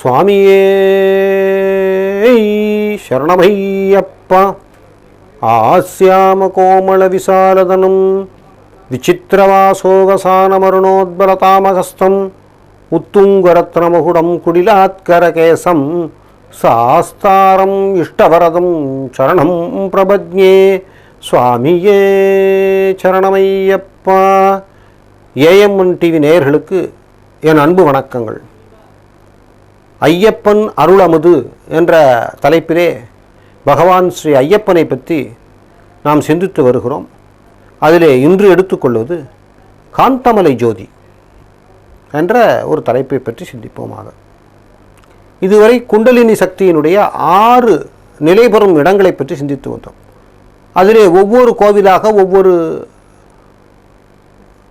சுவாமியே சரணமையப்பா ஆஸ்யாம கோமள விசாலதனம் விசித்திரவாசோகசானமருணோத்பலதாமகஸ்தம் உத்துங்கரத்னமுகுடம் குடிலாத்கரகேசம் சாஸ்தாரம் இஷ்டவரதம் சரணம் பிரபத்யே. சுவாமியே சரணமையப்பா ஏஎம்என் டிவி நேயர்களுக்கு என் அன்பு வணக்கங்கள். ஐயப்பன் அருளமுது என்ற தலைப்பிலே பகவான் ஸ்ரீ ஐயப்பனை பற்றி நாம் சிந்தித்து வருகிறோம். அதிலே இன்று எடுத்துக்கொள்வது காந்தமலை ஜோதி என்ற ஒரு தலைப்பை பற்றி சிந்திப்போமாக. இதுவரை குண்டலினி சக்தியினுடைய ஆறு நிலைபெறும் இடங்களை பற்றி சிந்தித்து வந்தோம். அதிலே ஒவ்வொரு கோவிலாக ஒவ்வொரு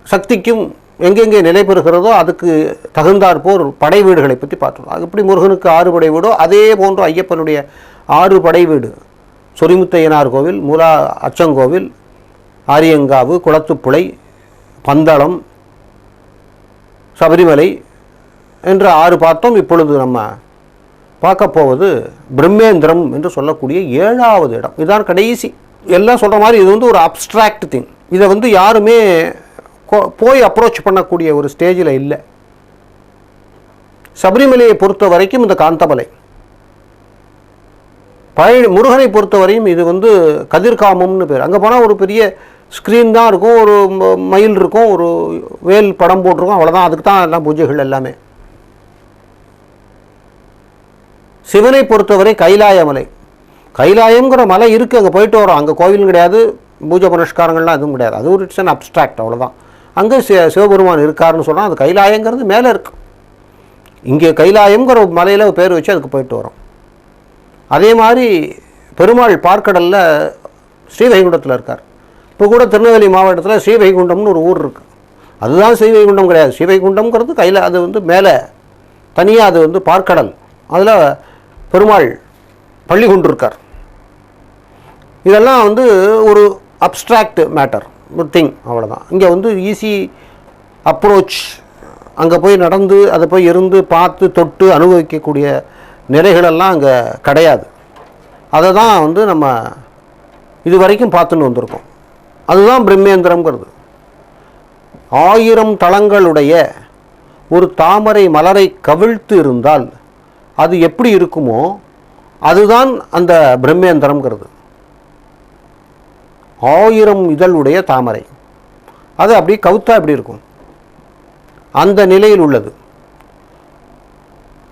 சக்திக்கும் எங்கெங்கே நிலை பெறுகிறதோ அதுக்கு தகுந்தாற்போர் படை வீடுகளை பற்றி பார்த்தோம் அது எப்படி முருகனுக்கு ஆறு படை வீடோ அதே போன்று ஐயப்பனுடைய ஆறு படை வீடு. சொரிமுத்தையனார் கோவில் மூலா அச்சங்கோவில் ஆரியங்காவு குளத்துப்புழை பந்தளம் சபரிமலை என்று ஆறு பார்த்தோம். இப்பொழுது நம்ம பார்க்க போவது பிரம்மேந்திரம் என்று சொல்லக்கூடிய ஏழாவது இடம். இதுதான் கடைசி. எல்லாம் சொல்கிற மாதிரி இது வந்து ஒரு அப்ஸ்ட்ராக்ட் திங் இதை வந்து யாருமே போய் அப்ரோச் பண்ணக்கூடிய ஒரு ஸ்டேஜில் இல்லை. சபரிமலையை பொறுத்த வரைக்கும் இந்த காந்தமலை. பழைய முருகனை பொறுத்தவரையும் இது வந்து கதிர்காமம்னு பேர். அங்கே போனால் ஒரு பெரிய ஸ்க்ரீன் தான் இருக்கும் ஒரு ம- மயில் இருக்கும் ஒரு வேல் படம் போட்டிருக்கும் அவ்வளோதான் அதுக்கு தான் எல்லாம் பூஜைகள் எல்லாமே. சிவனை பொறுத்தவரை கைலாய மலை. கைலாயங்கிற மலை இருக்குது அங்கே போயிட்டு வரோம். அங்கே கோவிலும் கிடையாது பூஜை புனஸ்காரங்கள்லாம் எதுவும் கிடையாது. அது ஒரு இட்ஸ் அன் அப்ஸ்ட்ராக்ட் அவ்வளோதான் அங்கே சி சிவபெருமான் இருக்காருன்னு சொன்னால் அது கைலாயங்கிறது மேலே இருக்கு. இங்கே கைலாயம்ங்கிற மலையில் பேர் வச்சு அதுக்கு போயிட்டு வரோம். அதே மாதிரி பெருமாள் பார்க்கடலில் ஸ்ரீவைகுண்டத்தில் இருக்கார். இப்போ கூட திருநெல்வேலி மாவட்டத்தில் ஸ்ரீவைகுண்டம்னு ஒரு ஊர் இருக்குது அதுதான் ஸ்ரீவைகுண்டம் கிடையாது. ஸ்ரீவைகுண்டம்ங்கிறது கையில் அது வந்து மேலே தனியாக அது வந்து பார்க்கடல். அதில் பெருமாள் பள்ளி கொண்டிருக்கார். இதெல்லாம் வந்து ஒரு அப்ட்ராக்ட் மேட்டர் ஒரு திங் அவ்வளோதான் இங்கே வந்து ஈஸி அப்ரோச் அங்கே போய் நடந்து அதை போய் இருந்து பார்த்து தொட்டு அனுபவிக்கக்கூடிய நிலைகளெல்லாம் அங்கே கிடையாது. அதை தான் வந்து நம்ம இது வரைக்கும் பார்த்துன்னு வந்திருக்கோம். அதுதான் பிரம்மேந்திரம்ங்கிறது. ஆயிரம் தளங்களுடைய ஒரு தாமரை மலரை கவிழ்த்து இருந்தால் அது எப்படி இருக்குமோ அதுதான் அந்த பிரம்மேந்திரம்ங்கிறது. ஆயிரம் இதழுடைய தாமரை. அது அப்படி கவுத்தா அப்படி இருக்கும். அந்த நிலையில் உள்ளது.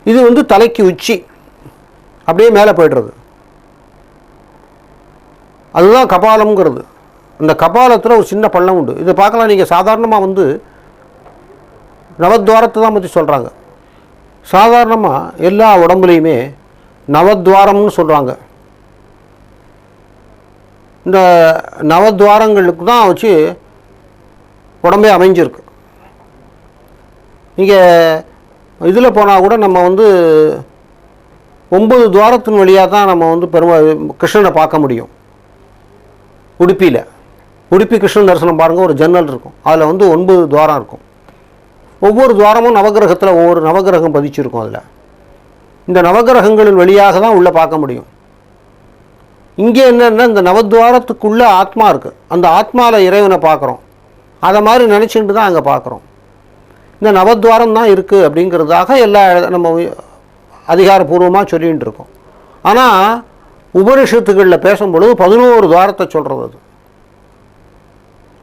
இது வந்து தலைக்கு உச்சி. அப்படியே மேலே போய்டுறது. அதுதான் கபாலம்ங்கிறது. அந்த கபாலத்தில் ஒரு சின்ன பள்ளம் உண்டு. இதை பார்க்கலாம். நீங்கள் சாதாரணமாக வந்து நவத்வாரத்தை தான் பற்றி சொல்கிறாங்க சாதாரணமாக எல்லா உடம்புலையுமே நவத்வாரம்னு சொல்கிறாங்க இந்த நவத்வாரங்களுக்கு தான் வச்சு உடம்பே அமைஞ்சிருக்கு. இங்கே இதில் போனால் கூட நம்ம வந்து ஒன்பது துவாரத்தின் வழியாக தான் நம்ம வந்து பெருமா கிருஷ்ணனை பார்க்க முடியும். உடுப்பியில் உடுப்பி கிருஷ்ணன் தரிசனம் பாருங்கள் ஒரு ஜன்னல் இருக்கும். அதில் வந்து ஒன்பது துவாரம் இருக்கும். ஒவ்வொரு துவாரமும் நவகிரகத்தில் ஒவ்வொரு நவகிரகம் பதிச்சிருக்கும் அதில். இந்த நவகிரகங்களின் வழியாக தான் உள்ளே பார்க்க முடியும். இங்கே என்னென்னா இந்த நவத்வாரத்துக்குள்ளே ஆத்மா இருக்குது அந்த ஆத்மாவில் இறைவனை பார்க்குறோம். அதை மாதிரி நினச்சிட்டு தான் அங்கே பார்க்குறோம். இந்த நவத்வாரம் தான் இருக்குது அப்படிங்கிறதாக எல்லா நம்ம அதிகாரப்பூர்வமாக சொல்லிகிட்டு இருக்கோம். ஆனால் உபனிஷத்துகளில் பேசும்பொழுது பதினோரு துவாரத்தை சொல்கிறது அது.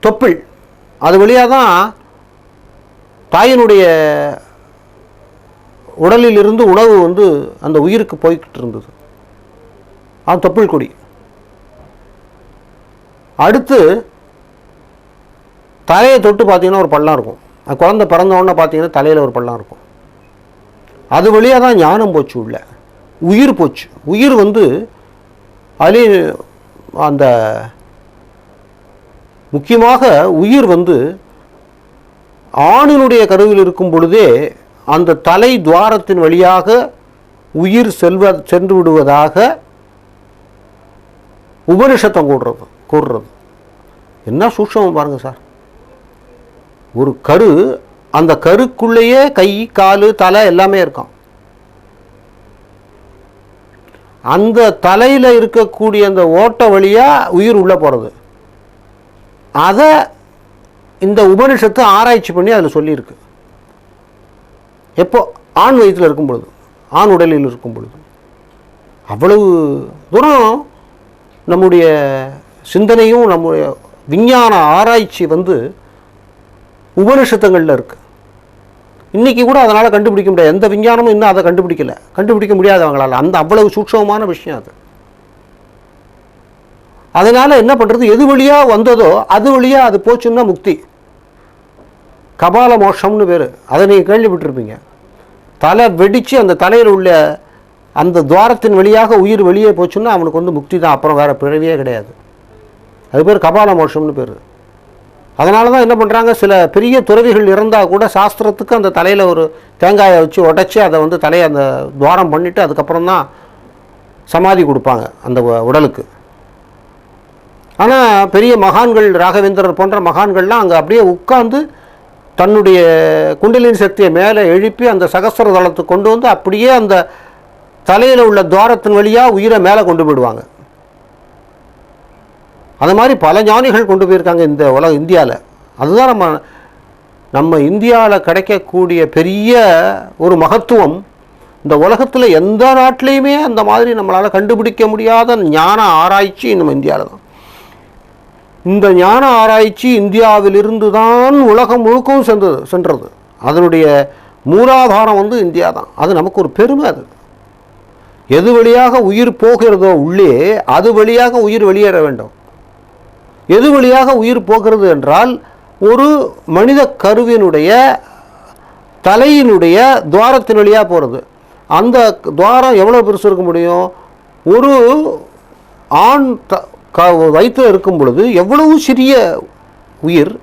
தொப்பிள். அது வழியாக தான் தாயினுடைய உடலிலிருந்து உணவு வந்து அந்த உயிருக்கு போய்கிட்டு இருந்தது. அது தொப்புள் கொடி. அடுத்து தலையை தொட்டு பார்த்தீங்கன்னா ஒரு பள்ளம் இருக்கும். அது குழந்தை பிறந்த பார்த்தீங்கன்னா தலையில் ஒரு பள்ளம் இருக்கும். அது வழியாக தான் ஞானம் போச்சு உள்ள. உயிர் போச்சு. உயிர் வந்து அலி அந்த முக்கியமாக உயிர் வந்து ஆணினுடைய கருவில் இருக்கும் பொழுதே அந்த தலை துவாரத்தின் வழியாக உயிர் செல்வ சென்று விடுவதாக உபனிஷத்தம் கூடுறது கூறுறது என்ன சூக்ஷமம் பாருங்க சார். ஒரு கரு அந்த கருக்குள்ளேயே கை காலு தலை எல்லாமே இருக்கும். அந்த தலையில் இருக்கக்கூடிய அந்த ஓட்ட வழியாக உயிர் உள்ளே போகிறது அதை இந்த உபனிஷத்து ஆராய்ச்சி பண்ணி அதில் சொல்லியிருக்கு. எப்போ? ஆண் வயிற்றில் இருக்கும் பொழுது. ஆண் உடலில் இருக்கும் பொழுது. அவ்வளவு தூரம் நம்முடைய சிந்தனையும் நம்முடைய விஞ்ஞான ஆராய்ச்சி வந்து உபனிஷத்தங்களில் இருக்குது இன்றைக்கி கூட அதனால் கண்டுபிடிக்க முடியாது. எந்த விஞ்ஞானமும் இன்னும் அதை கண்டுபிடிக்கலை. கண்டுபிடிக்க முடியாதவங்களால் அந்த அவ்வளவு சூட்சமான விஷயம் அது. அதனால் என்ன பண்ணுறது எது வழியாக வந்ததோ அது வழியாக அது போச்சுன்னா முக்தி. கபால மோஷம்னு பேர். அதை நீங்கள் கேள்விப்பட்டிருப்பீங்க. தலை வெடித்து அந்த தலையில் உள்ள அந்த துவாரத்தின் வழியாக உயிர் வெளியே போச்சுன்னா அவனுக்கு வந்து முக்தி தான். அப்புறம் வேறு பிறவியே கிடையாது. அது பேர் கபால மோஷம்னு பேர். அதனால தான் என்ன பண்ணுறாங்க சில பெரிய துறவிகள் இருந்தால் கூட சாஸ்திரத்துக்கு அந்த தலையில் ஒரு தேங்காயை வச்சு உடைச்சி அதை வந்து தலையை அந்த துவாரம் பண்ணிவிட்டு அதுக்கப்புறம் தான் சமாதி கொடுப்பாங்க அந்த உடலுக்கு. ஆனால் பெரிய மகான்கள் ராகவேந்திரர் போன்ற மகான்கள்லாம் அங்கே அப்படியே உட்காந்து தன்னுடைய குண்டலின் சக்தியை மேலே எழுப்பி அந்த சகஸ்ர தளத்துக்கு கொண்டு வந்து அப்படியே அந்த தலையில் உள்ள துவாரத்தின் வழியாக உயிரை மேலே கொண்டு போயிடுவாங்க. அது மாதிரி பல ஞானிகள் கொண்டு போயிருக்காங்க இந்த உலக இந்தியாவில் அதுதான் நம்ம நம்ம இந்தியாவில் கிடைக்கக்கூடிய பெரிய ஒரு மகத்துவம். இந்த உலகத்தில் எந்த நாட்டிலையுமே அந்த மாதிரி நம்மளால் கண்டுபிடிக்க முடியாத ஞான ஆராய்ச்சி நம்ம இந்தியாவில் தான். இந்த ஞான ஆராய்ச்சி இந்தியாவிலிருந்து தான் உலகம் முழுக்கவும் சென்றது சென்றது. அதனுடைய மூலாதாரம் வந்து இந்தியா தான். அது நமக்கு ஒரு பெருமை அது. எது வழியாக உயிர் போகிறதோ உள்ளே அது வழியாக உயிர் வெளியேற வேண்டும். எது வழியாக உயிர் போகிறது என்றால் ஒரு மனித கருவினுடைய தலையினுடைய துவாரத்தின் வழியாக போகிறது அந்த துவாரம் எவ்வளோ பெருசு இருக்க முடியும்? ஒரு ஆண் த க வயிற்றில் இருக்கும் பொழுது எவ்வளவு சிறிய உயிர்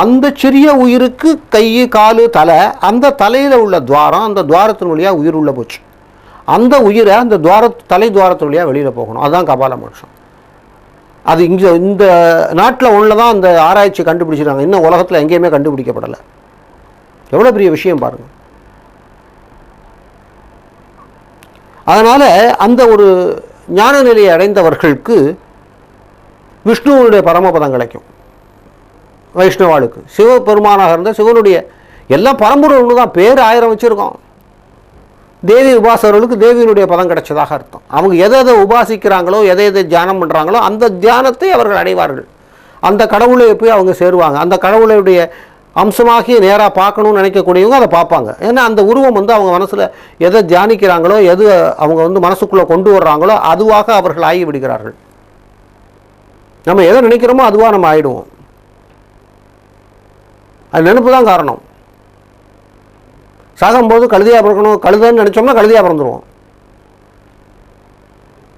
அந்த சிறிய உயிருக்கு கை காலு தலை அந்த தலையில் உள்ள துவாரம் அந்த துவாரத்தின் வழியாக உயிர் உள்ளே போச்சு. அந்த உயிரை அந்த துவார தலை துவாரத்தின் வழியாக வெளியில் போகணும். அதுதான் கபால மோட்சம். அது இங்கே இந்த நாட்டில் ஒன்றில் தான் அந்த ஆராய்ச்சி கண்டுபிடிச்சிருக்காங்க. இன்னும் உலகத்தில் எங்கேயுமே கண்டுபிடிக்கப்படலை. எவ்வளோ பெரிய விஷயம் பாருங்கள் அதனால் அந்த ஒரு ஞான நிலையை அடைந்தவர்களுக்கு விஷ்ணுவனுடைய பரமபதம் கிடைக்கும். வைஷ்ணவாளுக்கு. சிவபெருமானாக இருந்தால் சிவனுடைய எல்லாம் பரம்பரை ஒன்று தான் பேர் ஆயிரம் வச்சுருக்கோம். தேவி உபாசகர்களுக்கு தேவியினுடைய பதம் கிடைச்சதாக அர்த்தம். அவங்க எதை எதை உபாசிக்கிறாங்களோ எதை எதை தியானம் பண்ணுறாங்களோ அந்த தியானத்தை அவர்கள் அடைவார்கள். அந்த கடவுளை போய் அவங்க சேருவாங்க. அந்த கடவுளுடைய அம்சமாகி நேராக பார்க்கணும்னு நினைக்கக்கூடியவங்க அதை பார்ப்பாங்க. ஏன்னா அந்த உருவம் வந்து அவங்க மனசில் எதை தியானிக்கிறாங்களோ எது அவங்க வந்து மனசுக்குள்ளே கொண்டு வர்றாங்களோ அதுவாக அவர்கள் ஆகி விடுகிறார்கள் நம்ம எதை நினைக்கிறோமோ அதுவாக நம்ம ஆகிடுவோம் அது நினைப்பு தான் காரணம். சாகும்போது கழுதையாக பிறக்கணும். கழுதைன்னு நினச்சோம்னா கழுதையாக பிறந்துருவோம்.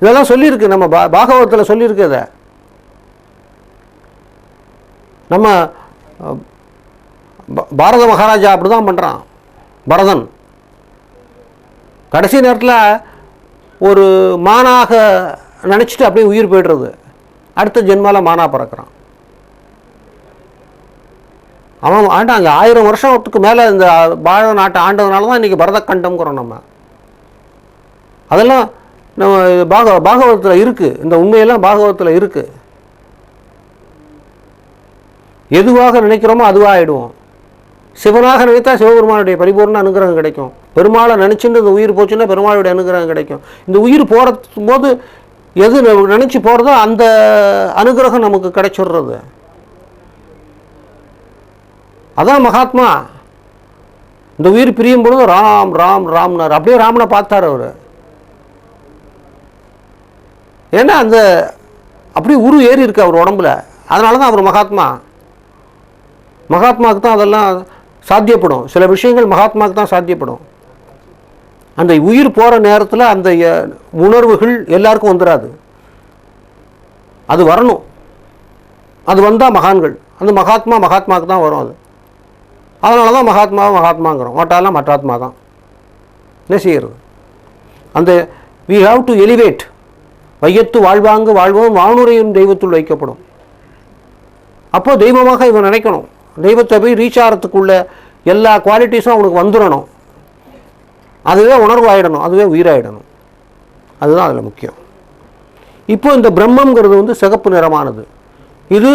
இதெல்லாம் சொல்லியிருக்கு. நம்ம பா பாகவதத்தில் சொல்லியிருக்கு இதை. நம்ம பாரத மகாராஜா அப்படி தான் பண்ணுறான் பரதன். கடைசி நேரத்தில் ஒரு மானாக நினச்சிட்டு அப்படியே உயிர் போய்டுறது. அடுத்த ஜென்மால மானா பிறக்கிறான். அவன் ஆண்டாங்க ஆயிரம் வருஷத்துக்கு மேலே இந்த பாரத நாட்டை ஆண்டதுனால தான் இன்றைக்கி பரதக்கண்டம்ங்கிறோம் நம்ம. அதெல்லாம் நம்ம பாக பாகவதத்தில் இருக்குது இந்த உண்மையெல்லாம் பாகவதத்தில் இருக்குது எதுவாக நினைக்கிறோமோ அதுவாக ஆகிடுவோம் சிவனாக நினைத்தா சிவபெருமானுடைய பரிபூர்ண அனுகிரகம் கிடைக்கும். பெருமாளை நினச்சிட்டு இந்த உயிர் போச்சுன்னா பெருமாளுடைய அனுகிரகம் கிடைக்கும். இந்த உயிர் போகிறது போது எது நினச்சி போகிறதோ அந்த அனுகிரகம் நமக்கு கிடைச்சிடுறது. அதான் மகாத்மா. இந்த உயிர் பிரியும் பொழுது ராம் ராம் ராம்னார். அப்படியே ராமனை பார்த்தார் அவர். ஏன்னா அந்த அப்படியே உரு ஏறி இருக்கு அவர் உடம்புல. அதனால தான் அவர் மகாத்மா. மகாத்மாவுக்கு தான் அதெல்லாம் சாத்தியப்படும். சில விஷயங்கள் மகாத்மாவுக்கு தான் சாத்தியப்படும். அந்த உயிர் போகிற நேரத்தில் அந்த உணர்வுகள் எல்லாருக்கும் வந்துடாது அது வரணும். அது வந்தால் மகான்கள். அந்த மகாத்மா மகாத்மாவுக்கு தான் வரும் அது. அதனால தான் மகாத்மாவும் மகாத்மாங்கிறோம். ஓட்டாலாம் மற்றாத்மா தான் என்ன செய்கிறது அந்த வி ஹாவ் டு எலிவேட் வையத்து வாழ்வாங்கு வாழ்வோம் வானுரையும் தெய்வத்துள் வைக்கப்படும். அப்போது தெய்வமாக இவன் நினைக்கணும். தெய்வத்தை போய் ரீச் ஆகிறதுக்குள்ள எல்லா குவாலிட்டிஸும் அவனுக்கு வந்துடணும். அதுவே உணர்வாயிடணும் அதுவே உயிராயிடணும். அதுதான் அதில் முக்கியம். இப்போ இந்த பிரம்மங்கிறது வந்து சிகப்பு நிறமானது. இது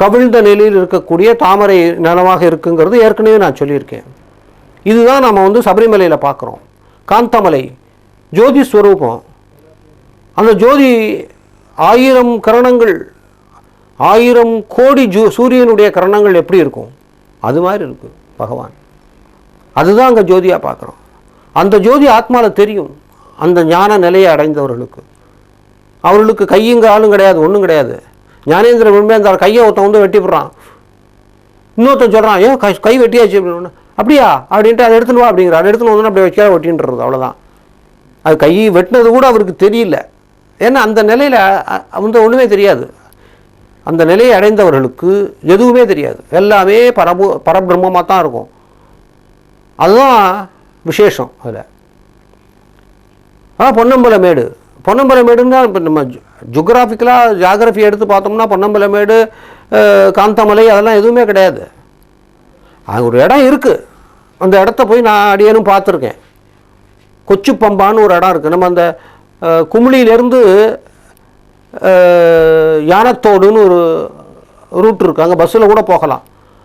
கவிழ்ந்த நிலையில் இருக்கக்கூடிய தாமரை நிலமாக இருக்குங்கிறது ஏற்கனவே நான் சொல்லியிருக்கேன். இதுதான் நம்ம வந்து சபரிமலையில் பார்க்குறோம். காந்தமலை ஜோதி ஸ்வரூபம். அந்த ஜோதி ஆயிரம் கரணங்கள் ஆயிரம் கோடி ஜூ சூரியனுடைய கரணங்கள் எப்படி இருக்கும்? அது மாதிரி இருக்கு பகவான். அதுதான் அங்கே ஜோதியாக பார்க்குறோம். அந்த ஜோதி ஆத்மாவில் தெரியும் அந்த ஞான நிலையை அடைந்தவர்களுக்கு. அவர்களுக்கு கையும் காலும் கிடையாது ஒன்றும் கிடையாது. ஞானேந்திரன் உண்மையாக அந்த கையை ஒருத்தன் வந்து வெட்டிவிடுறான் இன்னொருத்தன் சொல்கிறான் ஏன் கை கை வெட்டியாச்சு? அப்படின்னு. அப்படியா? அப்படின்ட்டு அதை எடுத்துன்னு வா அப்படிங்கிற அதை எடுத்துன்னு வந்து அப்படியே வைக்காத வெட்டின்றது அவ்வளோதான் அது கை வெட்டினது கூட அவருக்கு தெரியல. ஏன்னா அந்த நிலையில் வந்து ஒன்றுமே தெரியாது. அந்த நிலையை அடைந்தவர்களுக்கு எதுவுமே தெரியாது. எல்லாமே பரபு பரபிரம்மமாக தான் இருக்கும். அதுதான் விசேஷம் அதில். ஆ பொன்னம்பலமேடு பொன்னம்பலமேடுன்னா இப்போ நம்ம ஜியோகிராஃபிக்கலாக ஜாகிரஃபி எடுத்து பார்த்தோம்னா பொன்னம்பலமேடு காந்தமலை அதெல்லாம் எதுவுமே கிடையாது. அது ஒரு இடம் இருக்குது அந்த இடத்த போய் நான் அடியேனும் பார்த்துருக்கேன். கொச்சு பம்பான்னு ஒரு இடம் இருக்குது நம்ம அந்த அஹ், குமிளியிலேருந்து யானத்தோடுன்னு ஒரு ரூட் இருக்குது அங்கே பஸ்ஸில் கூட போகலாம்.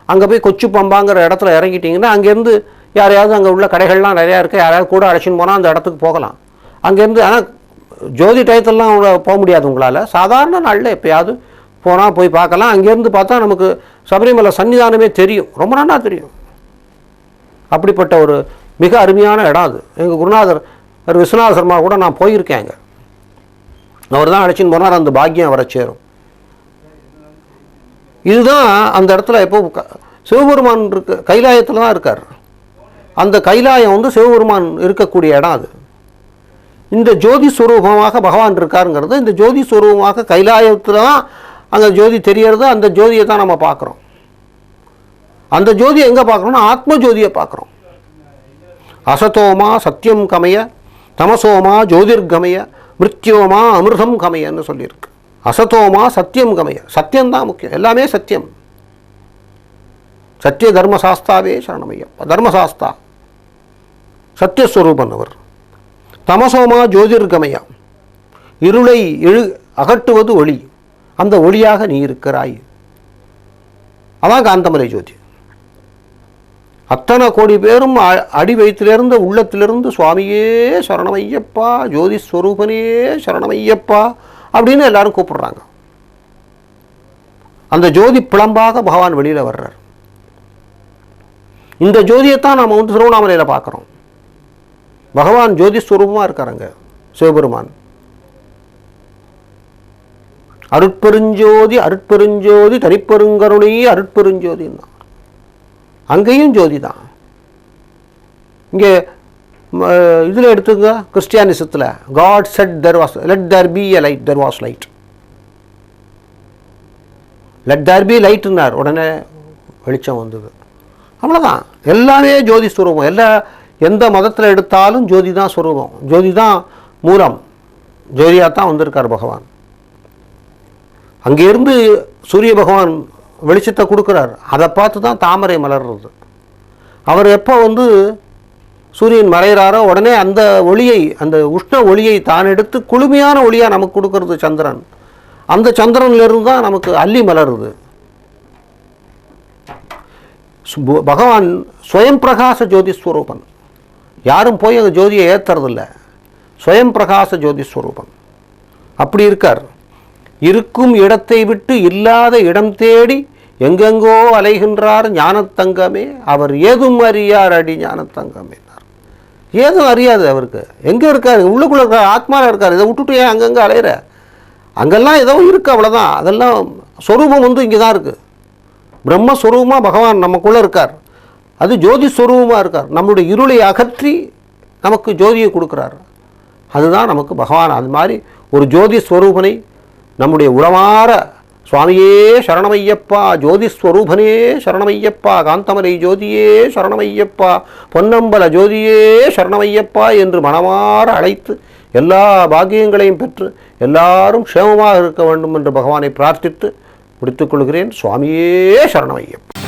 அங்கே போய் கொச்சு பம்பாங்கிற இடத்துல இறங்கிட்டிங்கன்னா அங்கேருந்து யாரையாவது அங்கே உள்ள கடைகள்லாம் நிறையா இருக்குது யாரையாவது கூட அழைச்சின்னு போனால் அந்த இடத்துக்கு போகலாம். அங்கேருந்து ஆனால் ஜோதி டயத்துலலாம் போக முடியாது உங்களால். சாதாரண நாளில் எப்பயாவது போனால் போய் பார்க்கலாம். அங்கேருந்து பார்த்தா நமக்கு சபரிமலை சன்னிதானமே தெரியும். ரொம்ப நல்லா தெரியும். அப்படிப்பட்ட ஒரு மிக அருமையான இடம் அது. எங்கள் குருநாதர் விஸ்வநாத சர்மா கூட நான் போயிருக்கேன் அங்கே. அவர் தான் அழைச்சின்னு போனார். அந்த பாக்கியம் வர சேரும். இதுதான் அந்த இடத்துல எப்போ க- சிவபெருமான் இருக்கு கைலாயத்தில் தான் இருக்கார். அந்த கைலாயம் வந்து சிவபெருமான் இருக்கக்கூடிய இடம் அது. இந்த ஜோதி ஸ்வரூபமாக பகவான் இருக்காருங்கிறது இந்த ஜோதி ஸ்வரூபமாக கைலாயத்தில் தான் அந்த ஜோதி தெரியறது அந்த ஜோதியை தான் நம்ம பார்க்குறோம். அந்த ஜோதியை எங்கே பார்க்குறோம்னா ஆத்ம ஜோதியை பார்க்குறோம். அசதோமா சத்தியம் கமய தமசோமா ஜோதிர்கமய மிருத்யோமா அமிர்தம் கமயன்னு சொல்லியிருக்கு. அசதோமா சத்தியம் கமய. சத்தியம்தான் முக்கியம். எல்லாமே சத்தியம் சத்திய தர்மசாஸ்தாவே சரணமையம். தர்மசாஸ்தா. சத்தியஸ்வரூபன் அவர். தமசோமா ஜோதிர்கமயா இருளை எழு அகட்டுவது ஒளி. அந்த ஒளியாக நீ இருக்கிறாய். அதான் காந்தமலை ஜோதி. அத்தனை கோடி பேரும் அ- அடி வயிற்றிலிருந்து உள்ளத்திலிருந்து சுவாமியே சரணமையப்பா ஜோதி ஸ்வரூபனே சரணமையப்பா அப்படின்னு எல்லாரும் கூப்பிடுறாங்க. அந்த ஜோதி பிளம்பாக பகவான் வெளியில் வர்றார். இந்த ஜோதியைத்தான் நாம் வந்து திருவண்ணாமலையில் பார்க்குறோம். பகவான் ஜோதி ஸ்வரூபமாக இருக்காருங்க சிவபெருமான். அருட்பெருஞ்சோதி அருட்பெருஞ்சோதி தனிப்பெருங்கருணை அருட்பெருஞ்சோதின்னா. அங்கேயும் ஜோதி தான் இங்கே இதில் எடுத்துங்க கிறிஸ்டியானிசத்தில். God said there was let there be a light there was light let there be லைட்னார் உடனே வெளிச்சம் வந்தது. அவ்வளோதான் எல்லாமே ஜோதி ஸ்வரூபம். எல்லா எந்த மதத்தில் எடுத்தாலும் ஜோதி தான் ஸ்வரூபம் ஜோதி தான் மூலம். ஜோதியாக தான் வந்திருக்கார் பகவான். அங்கேருந்து சூரிய பகவான் வெளிச்சத்தை கொடுக்குறார். அதை பார்த்து தான் தாமரை மலர்றது. அவர் எப்போ வந்து சூரியன் மறைகிறாரோ உடனே அந்த ஒளியை அந்த உஷ்ண ஒளியை தான் எடுத்து குளுமையான ஒளியாக நமக்கு கொடுக்கறது சந்திரன். அந்த சந்திரன்லேருந்து தான் நமக்கு அள்ளி மலருது. பகவான் ஸ்வயம் பிரகாச ஜோதி ஸ்வரூபன். யாரும் போய் அந்த ஜோதியை ஏற்றுறதில்ல சுயம் பிரகாச ஜோதி ஸ்வரூபம். அப்படி இருக்கார். இருக்கும் இடத்தை விட்டு இல்லாத இடம் தேடி எங்கெங்கோ அலைகின்றார் ஞானத்தங்கமே. அவர் ஏதும் அறியார் அடி ஞானத்தங்கமே. ஏதும் அறியாது அவருக்கு. எங்கே இருக்கார்? உள்ளுக்குள்ளே இருக்கார் ஆத்மாவில் இருக்கார். இதை விட்டுட்டு ஏன் அங்கங்கே அலையிற அங்கெல்லாம் ஏதோ இருக்குது அவ்வளோதான் அதெல்லாம் ஸ்வரூபம் வந்து இங்கே தான் இருக்குது பிரம்மஸ்வரூபமாக பகவான் நமக்குள்ளே இருக்கார். அது ஜோதி ஸ்வரூபமாக இருக்கார். நம்மளுடைய இருளை அகற்றி நமக்கு ஜோதியை கொடுக்குறார். அதுதான் நமக்கு பகவான். அது மாதிரி ஒரு ஜோதி ஸ்வரூபனை நம்முடைய உளமாற சுவாமியே சரணமையப்பா ஜோதி ஸ்வரூபனே சரணமையப்பா காந்தமலை ஜோதியே சரணமையப்பா பொன்னம்பல ஜோதியே சரணமையப்பா என்று மனமாற அழைத்து எல்லா பாக்கியங்களையும் பெற்று எல்லாரும் க்ஷேமமாக இருக்க வேண்டும் என்று பகவானை பிரார்த்தித்து முடித்துக்கொள்கிறேன் சுவாமியே சரணமையப்பா.